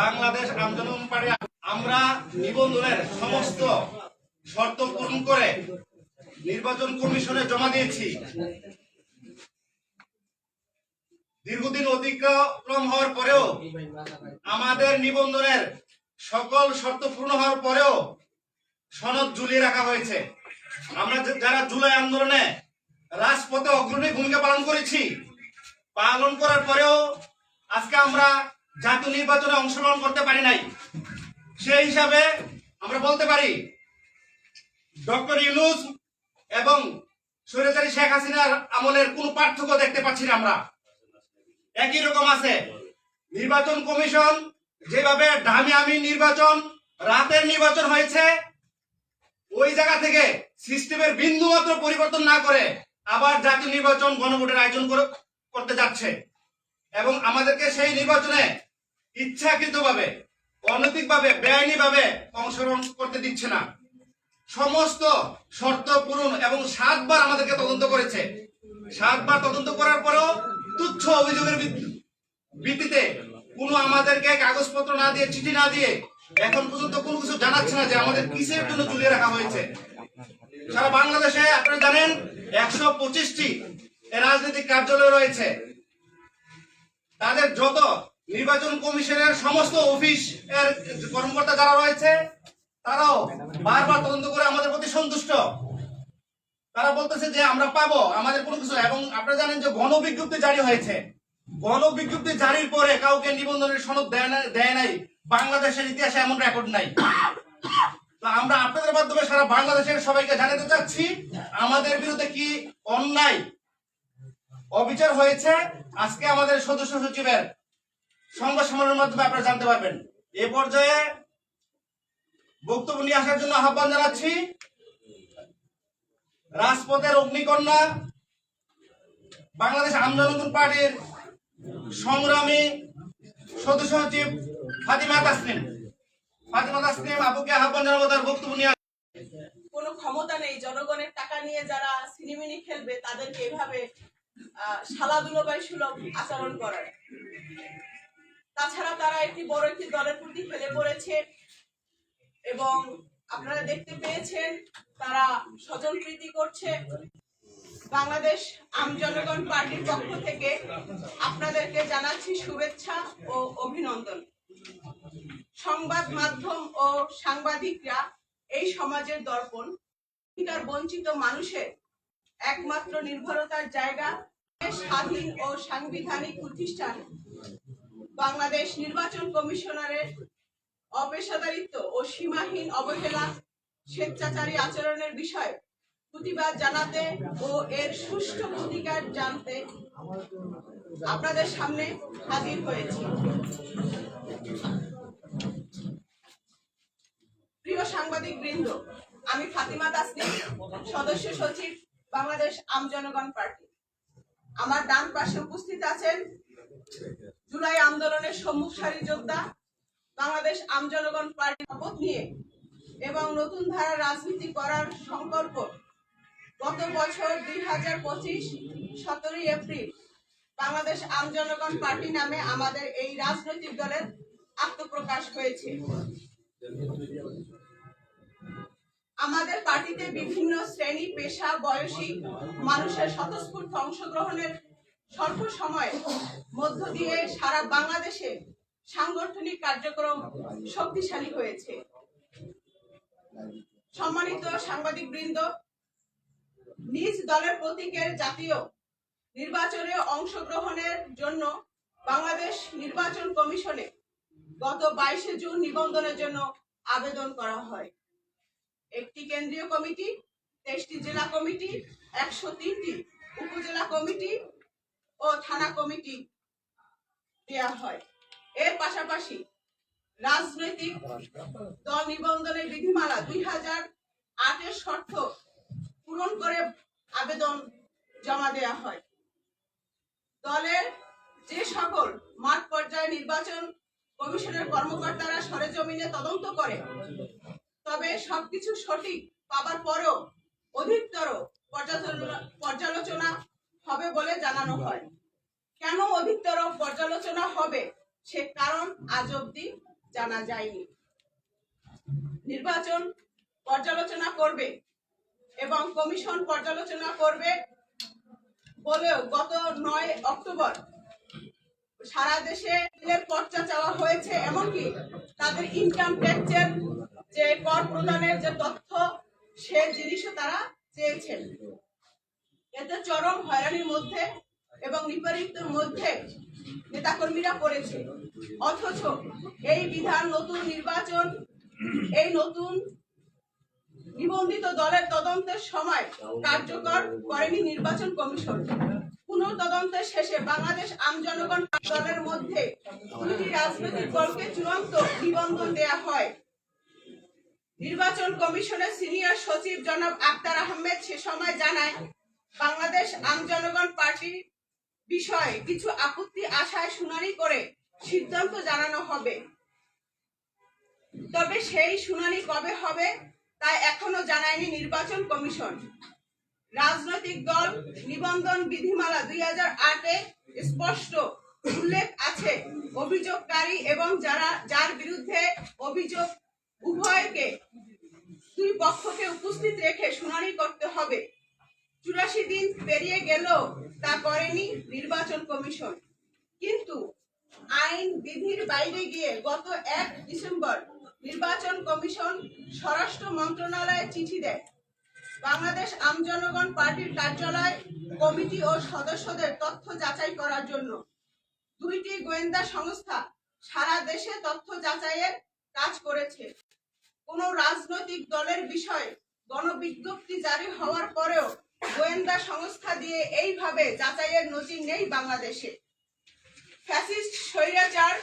বাংলাদেশ আন্দোলন পার্টি আমরা নিবন্ধনের সমস্ত শর্ত পূরণ করে নির্বাচন কমিশনে জমা দিয়েছি। দীর্ঘদিন অতিক্রম হওয়ার পরেও, আমাদের নিবন্ধনের সকল শর্ত পূর্ণ হওয়ার পরেও সনদ ঝুলিয়ে রাখা হয়েছে। আমরা যারা জুলাই আন্দোলনে রাজপথে অগ্রণী ভূমিকা পালন করেছি, পালন করার পরেও আজকে আমরা জাতীয় নির্বাচনে অংশগ্রহণ করতে পারি নাই। সেই হিসাবে আমরা বলতে পারি, ডক্টর ইউনুস এবং স্বৈরাচারী শেখ হাসিনার আমলের কোন পার্থক্য দেখতে পাচ্ছি না আমরা। একই রকম আছে। নির্বাচন কমিশন যেভাবে ডামি আমি নির্বাচন, রাতের নির্বাচন হয়েছে, ওই জায়গা থেকে সিস্টেমের বিন্দু মাত্র পরিবর্তন না করে আবার জাতীয় নির্বাচন গণভোটের আয়োজন করে- করতে যাচ্ছে। এবং আমাদেরকে সেই নির্বাচনে ইচ্ছাকৃতভাবে, অনৈতিকভাবে, বেআইনিভাবে অংশগ্রহণ করতে দিচ্ছে না। সমস্ত শর্ত পূরণ এবং সাতবার আমাদেরকে তদন্ত করেছে। সাতবার তদন্ত করার পরেও তুচ্ছ অভিযোগের ভিত- ভিত্তিতে কোনো আমাদেরকে কাগজপত্র না দিয়ে, চিঠি না দিয়ে এখন পর্যন্ত কোনো কিছু জানাচ্ছে না যে আমাদের কিসের জন্য ঝুলিয়ে রাখা হয়েছে। সারা বাংলাদেশে আপনারা জানেন, একশো পঁচিশটি রাজনৈতিক কার্যালয় রয়েছে। তাদের যত নির্বাচন কমিশনের সমস্ত অফিস এর কর্মকর্তা যারা রয়েছে, তারাও বারবার তদন্ত করে আমাদের প্রতি সন্তুষ্ট। তারা বলতেছে যে আমরা পাবো, আমাদের কোনো কিছু এবং আপনারা জানেন যে গণ বিজ্ঞপ্তি জারি হয়েছে। গণ বিজ্ঞপ্তি জারির পরে কাউকে নিবন্ধনের সনদ দেয় নাই। বাংলাদেশের ইতিহাসে এমন রেকর্ড নাই। তো আমরা আপনাদের মাধ্যমে সারা বাংলাদেশের সবাইকে জানাতে চাচ্ছি, আমাদের বিরুদ্ধে কি অন্যায় অবিচার হয়েছে, আজকে আমাদের সদস্য সচিবের সংবাদ সম্মেলনের মাধ্যমে আপনারা জানতে পারবেন। এ পর্যায়ে বক্তব্য নিয়ে আসার জন্য আহ্বান জানাচ্ছি রাজপথের অগ্নিকন্যা, বাংলাদেশ আমজনগণ পার্টির সংগ্রামী সদস্য সচিব ফাতিমা তাসনিম। ফাতিমা তাসনিম, আপুকে আহ্বান জানাব তার বক্তব্য নিয়ে কোনো ক্ষমতা নেই, জনগণের টাকা নিয়ে যারা সিনেমিনি খেলবে, তাদেরকে এভাবে আহ, শালাদুলোবাই সুলভ আচরণ করার তাছাড়া তারা একটি বড় একটি দলের প্রতি ফেলে পড়েছে এবং আপনারা দেখতে পেয়েছেন তারা স্বজন প্রীতি করছে। বাংলাদেশ আম জনগণ পার্টির পক্ষ থেকে আপনাদেরকে জানাচ্ছি শুভেচ্ছা ও অভিনন্দন। সংবাদ মাধ্যম ও সাংবাদিকরা এই সমাজের দর্পণ। বঞ্চিত মানুষের একমাত্র নির্ভরতার জায়গা স্বাধীন ও সাংবিধানিক প্রতিষ্ঠান। বাংলাদেশ নির্বাচন কমিশনারের অপেশাদারিত্ব ও সীমাহীন অবহেলা, স্বেচ্ছাচারী আচরণের বিষয়ে প্রতিবাদ জানাতে ও এর সুষ্ঠু প্রতিকার জানতে আপনাদের সামনে হাজির হয়েছি। প্রিয় সাংবাদিক বৃন্দ আমি ফাতিমা তাসনিম, সদস্য সচিব বাংলাদেশ আম জনগণ পার্টি। আমার ডান পাশে উপস্থিত আছেন জুলাই আন্দোলনের সম্মুখ সারি যোদ্ধা, বাংলাদেশ আম জনগণ পার্টি শপথ নিয়ে এবং নতুন ধারা রাজনীতি করার সংকল্প। গত বছর দুই হাজার পঁচিশ সতেরোই এপ্রিল বাংলাদেশ আম জনগণ পার্টি নামে আমাদের এই রাজনৈতিক দলের আত্মপ্রকাশ হয়েছে। আমাদের পার্টিতে বিভিন্ন শ্রেণি, পেশা, বয়সী মানুষের স্বতঃস্ফূর্ত অংশগ্রহণের স্বল্প সময়ের মধ্য দিয়ে সারা বাংলাদেশে সাংগঠনিক কার্যক্রম শক্তিশালী হয়েছে। সম্মানিত সাংবাদিক বৃন্দ নিজ দলের প্রতীকের জাতীয় নির্বাচনে অংশগ্রহণের জন্য বাংলাদেশ নির্বাচন কমিশনে গত বাইশে জুন নিবন্ধনের জন্য আবেদন করা হয়। একটি কেন্দ্রীয় কমিটি, তেইশটি জেলা কমিটি, একশো তিনটি উপজেলা কমিটি ও থানা কমিটি দেয়া হয়। এর পাশাপাশি রাজনৈতিক দল নিবন্ধনের বিধিমালা দুই হাজার আটের শর্ত পূরণ করে আবেদন জমা দেয়া হয়। দলের যে সকল মাঠ পর্যায়ে নির্বাচন কমিশনের কর্মকর্তারা সরেজমিনে তদন্ত করে তবে সবকিছু সঠিক পাবার পরেও অধিকতর পর্যালোচনা- হবে বলে জানানো হয়। কেন অধিকতর পর্যালোচনা হবে সে কারণ আজ অব্দি জানা যায়নি। নির্বাচন পর্যালোচনা করবে এবং কমিশন পর্যালোচনা করবে বলেও গত নয় অক্টোবর সারা দেশে পর্চা চাওয়া হয়েছে, এমনকি তাদের ইনকাম ট্যাক্সের যে কর প্রদানের যে তথ্য, সে জিনিসও তারা চেয়েছেন। এতে চরম হয়রানির মধ্যে এবং নিপীড়িতের মধ্যে নেতাকর্মীরা পড়েছে। অথচ এই বিধান, নতুন নির্বাচন, এই নতুন নিবন্ধিত দলের তদন্তের সময় কার্যকর করেনি নির্বাচন কমিশন। পুনঃ তদন্তের শেষে বাংলাদেশ আম জনগণ দলের মধ্যে দুটি রাজনৈতিক দলকে চূড়ান্ত নিবন্ধন দেয়া হয়। নির্বাচন কমিশনের সিনিয়র সচিব জনাব আক্তার আহমেদ সে সময় জানায়, বাংলাদেশ আম জনগণ পার্টি বিষয়ে কিছু আপত্তি, আশায় শুনানি করে সিদ্ধান্ত জানানো হবে। তবে সেই শুনানি কবে হবে তা এখনও জানায়নি নির্বাচন কমিশন। রাজনৈতিক দল নিবন্ধন বিধিমালা দুই হাজার স্পষ্ট উল্লেখ আছে, অভিযোগকারী এবং যারা, যার বিরুদ্ধে অভিযোগ উভয়কে দুই পক্ষকে উপস্থিত রেখে শুনানি করতে হবে। চুরাশি দিন পেরিয়ে গেলেও তা করেনি নির্বাচন কমিশন। কিন্তু আইন বিধির বাইরে গিয়ে গত এক ডিসেম্বর নির্বাচন কমিশন স্বরাষ্ট্র মন্ত্রণালয়ে চিঠি দেয়। বাংলাদেশ আমজনগণ পার্টির কার্যালয়, কমিটি ও সদস্যদের তথ্য যাচাই করার জন্য। দুইটি গোয়েন্দা সংস্থা সারা দেশে তথ্য যাচাইয়ের কাজ করেছে। কোন রাজনৈতিক দলের বিষয়ে গণবিজ্ঞপ্তি জারি হওয়ার পরেও গোয়েন্দা সংস্থা দিয়ে এইভাবে যাচাইয়ের নজির নেই বাংলাদেশে। ফ্যাসিস্ট স্বৈরাচার,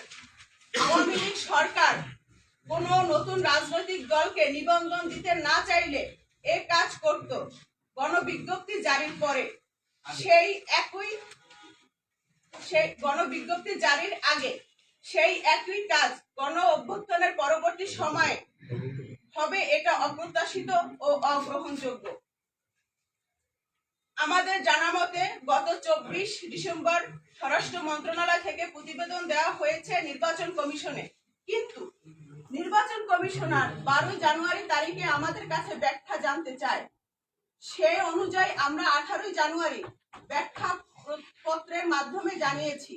আওয়ামী লীগ সরকার কোন নতুন রাজনৈতিক দলকে নিবন্ধন দিতে না চাইলে এ কাজ করত। গণবিজ্ঞপ্তি জারির পরে সেই একই, সেই গণবিজ্ঞপ্তি জারির আগে সেই একই কাজ গণ অভ্যুত্থানের পরবর্তী সময়ে হবে এটা অপ্রত্যাশিত ও অগ্রহণযোগ্য। আমাদের জানা মতে, গত চব্বিশ ডিসেম্বর স্বরাষ্ট্র মন্ত্রণালয় থেকে প্রতিবেদন দেওয়া হয়েছে নির্বাচন কমিশনে। কিন্তু নির্বাচন কমিশনার বারো জানুয়ারি তারিখে আমাদের কাছে ব্যাখ্যা জানতে চায়। সে অনুযায়ী আমরা আঠারোই জানুয়ারি ব্যাখ্যা পত্রের মাধ্যমে জানিয়েছি।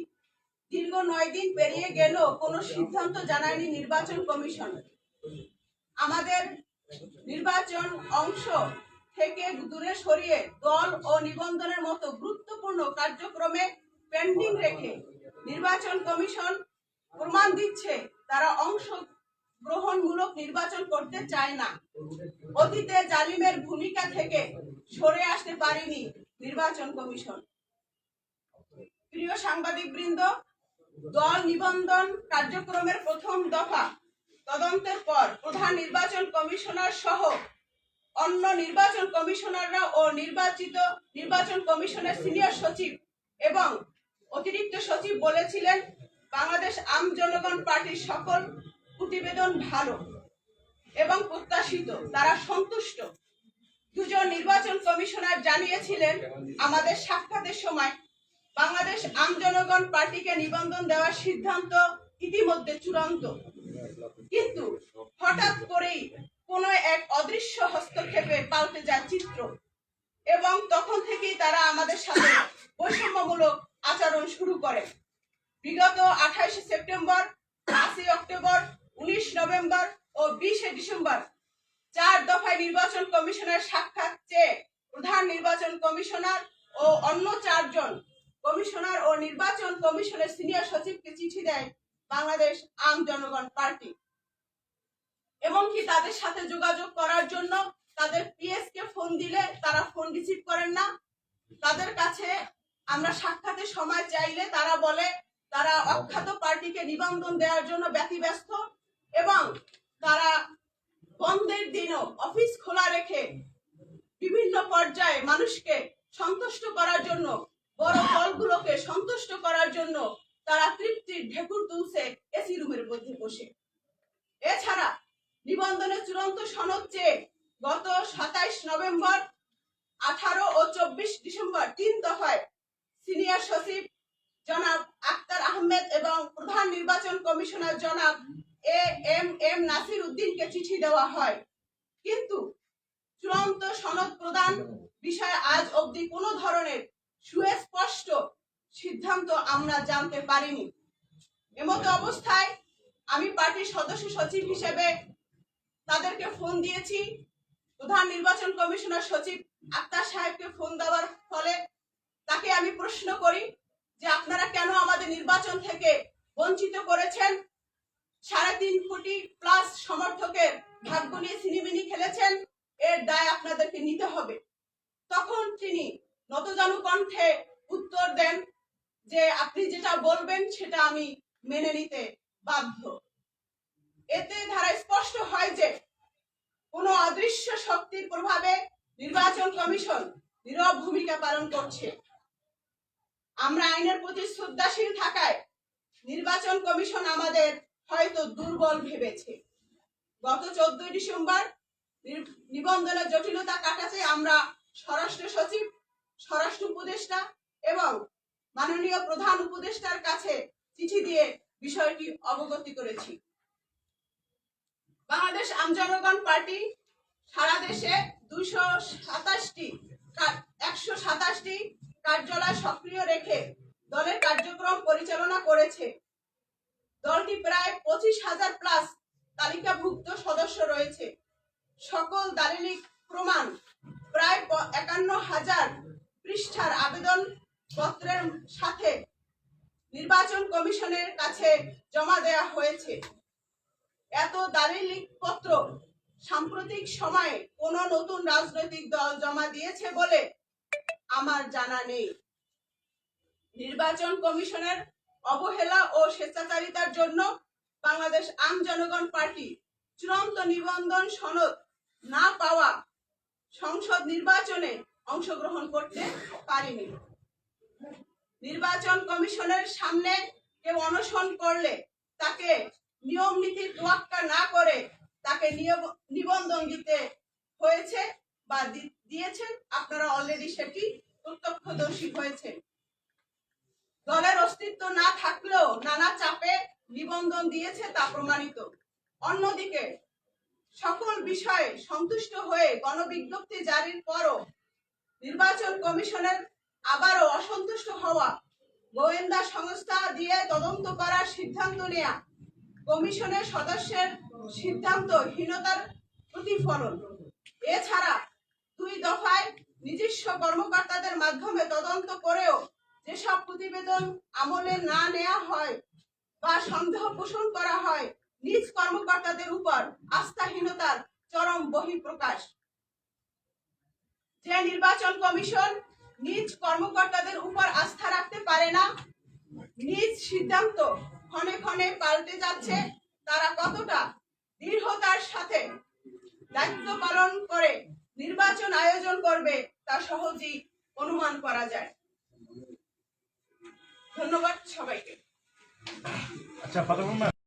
দীর্ঘ নয় দিন পেরিয়ে গেলেও কোনো সিদ্ধান্ত জানায়নি নির্বাচন কমিশন। আমাদের নির্বাচন অংশ থেকে দূরে সরিয়ে দল ও নিবন্ধনের মতো গুরুত্বপূর্ণ কার্যক্রমে পেন্ডিং রেখে নির্বাচন কমিশন প্রমাণ দিচ্ছে তারা অংশ গ্রহণমূলক নির্বাচন করতে চায় না। অতীতে জালিমের ভূমিকা থেকে সরে আসতে পারেনি নির্বাচন কমিশন। প্রিয় সাংবাদিক বৃন্দ দল নিবন্ধন কার্যক্রমের প্রথম দফা তদন্তের পর প্রধান নির্বাচন কমিশনার সহ অন্য নির্বাচন কমিশনাররা ও নির্বাচিত নির্বাচন কমিশনের সিনিয়র সচিব এবং অতিরিক্ত সচিব বলেছিলেন, বাংলাদেশ আম জনগণ পার্টির সকল প্রতিবেদন ভালো এবং প্রত্যাশিত। তারা সন্তুষ্ট। দুজন নির্বাচন কমিশনার জানিয়েছিলেন, আমাদের সাক্ষাতের সময় বাংলাদেশ আম জনগণ পার্টিকে নিবন্ধন দেওয়ার সিদ্ধান্ত ইতিমধ্যে চূড়ান্ত। কিন্তু হঠাৎ করেই কোনো এক অদৃশ্য হস্তক্ষেপে পাল্টে যায় চিত্র। এবং তখন থেকেই তারা আমাদের সাথে বৈষম্যমূলক আচরণ শুরু করে। বিগত আঠাইশে সেপ্টেম্বর পাঁচই অক্টোবর, উনিশ নভেম্বর ও বিশে ডিসেম্বর চার দফায় নির্বাচন কমিশনের সাক্ষাৎ চেয়ে প্রধান নির্বাচন কমিশনার ও অন্য চারজন কমিশনার ও নির্বাচন কমিশনের সিনিয়র সচিবকে চিঠি দেয় বাংলাদেশ আম জনগণ পার্টি। এবং কি তাদের সাথে যোগাযোগ করার জন্য তাদের পিএস কে ফোন দিলে তারা ফোন রিসিভ করেন না। তাদের কাছে আমরা সাক্ষাতের সময় চাইলে তারা বলে, তারা অখ্যাত পার্টিকে নিবন্ধন দেওয়ার জন্য ব্যতিব্যস্ত এবং তারা বন্ধের দিনও অফিস খোলা রেখে বিভিন্ন পর্যায়ে মানুষকে সন্তুষ্ট করার জন্য, বড় দলগুলোকে সন্তুষ্ট করার জন্য তারা তৃপ্তির ঢেকুর তুলছে এসি রুমের মধ্যে বসে। এছাড়া নিবন্ধনের চূড়ান্ত সনদ চেয়ে গত সাতাইশ নভেম্বর, আঠারো ও চব্বিশ ডিসেম্বর তিন দফায় সিনিয়র সচিব জনাব আক্তার আহমেদ এবং প্রধান নির্বাচন কমিশনার জনাব এ এম এম নাসির উদ্দিনকে চিঠি দেওয়া হয়। কিন্তু চূড়ান্ত সনদ প্রদান বিষয়ে আজ অবধি কোনো ধরনের সুস্পষ্ট সিদ্ধান্ত আমরা জানতে পারিনি। এমতো অবস্থায় আমি পার্টির সদস্য সচিব হিসেবে তাদেরকে ফোন দিয়েছি। প্রধান নির্বাচন কমিশনার সচিব আক্তার সাহেবকে ফোন দেওয়ার ফলে তাকে আমি প্রশ্ন করি যে আপনারা কেন আমাদের নির্বাচন থেকে বঞ্চিত করেছেন? সাড়ে তিন কোটি প্লাস সমর্থকের ভাগ্য নিয়ে সিনেমিনি খেলেছেন। এর দায় আপনাদেরকে নিতে হবে। তখন তিনি নতজানু কণ্ঠে উত্তর দেন যে আপনি যেটা বলবেন সেটা আমি মেনে নিতে বাধ্য। এতে ধারা স্পষ্ট হয় যে কোন অদৃশ্য শক্তির প্রভাবে নির্বাচন কমিশন নীরব ভূমিকা পালন করছে। আমরা আইনের প্রতি শ্রদ্ধাশীল থাকায় নির্বাচন কমিশন আমাদের হয়তো দুর্বল ভেবেছে। গত চোদ্দই ডিসেম্বর নির- নিবন্ধনের জটিলতা কাটাতে আমরা স্বরাষ্ট্র সচিব, স্বরাষ্ট্র উপদেষ্টা এবং মাননীয় প্রধান উপদেষ্টার কাছে চিঠি দিয়ে বিষয়টি অবগতি করেছি। বাংলাদেশ আমজনগণ পার্টি সারা দেশে দুইশো সাতাশটি একশো সাতাশটি কার্যালয় সক্রিয় রেখে দলের কার্যক্রম পরিচালনা করেছে। দলটি প্রায় পঁচিশ হাজার প্লাস তালিকাভুক্ত সদস্য রয়েছে। সকল দালিলিক প্রমাণ প্রায় একান্ন হাজার পৃষ্ঠার আবেদন পত্রের সাথে নির্বাচন কমিশনের কাছে জমা দেওয়া হয়েছে। এত দালিলিক পত্র সাম্প্রতিক সময়ে কোন নতুন রাজনৈতিক দল জমা দিয়েছে বলে আমার জানা নেই। নির্বাচন কমিশনের অবহেলা ও স্বেচ্ছাচারিতার জন্য বাংলাদেশ আম জনগণ পার্টি চূড়ান্ত নিবন্ধন সনদ না পাওয়া সংসদ নির্বাচনে অংশগ্রহণ করতে পারেনি। নির্বাচন কমিশনের সামনে কেউ অনশন করলে তাকে নিয়ম নীতির তোয়াক্কা না করে তাকে নিবন্ধন দিতে হয়েছে বা দিয়েছেন। আপনারা অলরেডি সেটি প্রত্যক্ষদর্শী হয়েছেন। দলের অস্তিত্ব না থাকলেও নানা চাপে নিবন্ধন দিয়েছে তা প্রমাণিত। অন্যদিকে, সকল বিষয়ে সন্তুষ্ট হয়ে গণবিজ্ঞপ্তি জারির পরও নির্বাচন কমিশনের আবারও অসন্তুষ্ট হওয়া গোয়েন্দা সংস্থা দিয়ে তদন্ত করার সিদ্ধান্ত নেয়া কমিশনের সদস্যের সিদ্ধান্তহীনতার প্রতিফলন। এছাড়া দুই দফায় নিজস্ব কর্মকর্তাদের মাধ্যমে তদন্ত করেও যেসব প্রতিবেদন আমলে না নেওয়া হয় বা সন্দেহ পোষণ করা হয়, নিজ কর্মকর্তাদের উপর আস্থাহীনতার চরম বহিঃপ্রকাশ। যে নির্বাচন কমিশন নিজ কর্মকর্তাদের উপর আস্থা রাখতে পারে না, নিজ সিদ্ধান্ত ক্ষণে ক্ষণে পাল্টে যাচ্ছে তারা কতটা দৃঢ়তার সাথে দায়িত্ব পালন করে নির্বাচন আয়োজন করবে তা সহজেই অনুমান করা যায়। ধন্যবাদ সবাইকে। আচ্ছা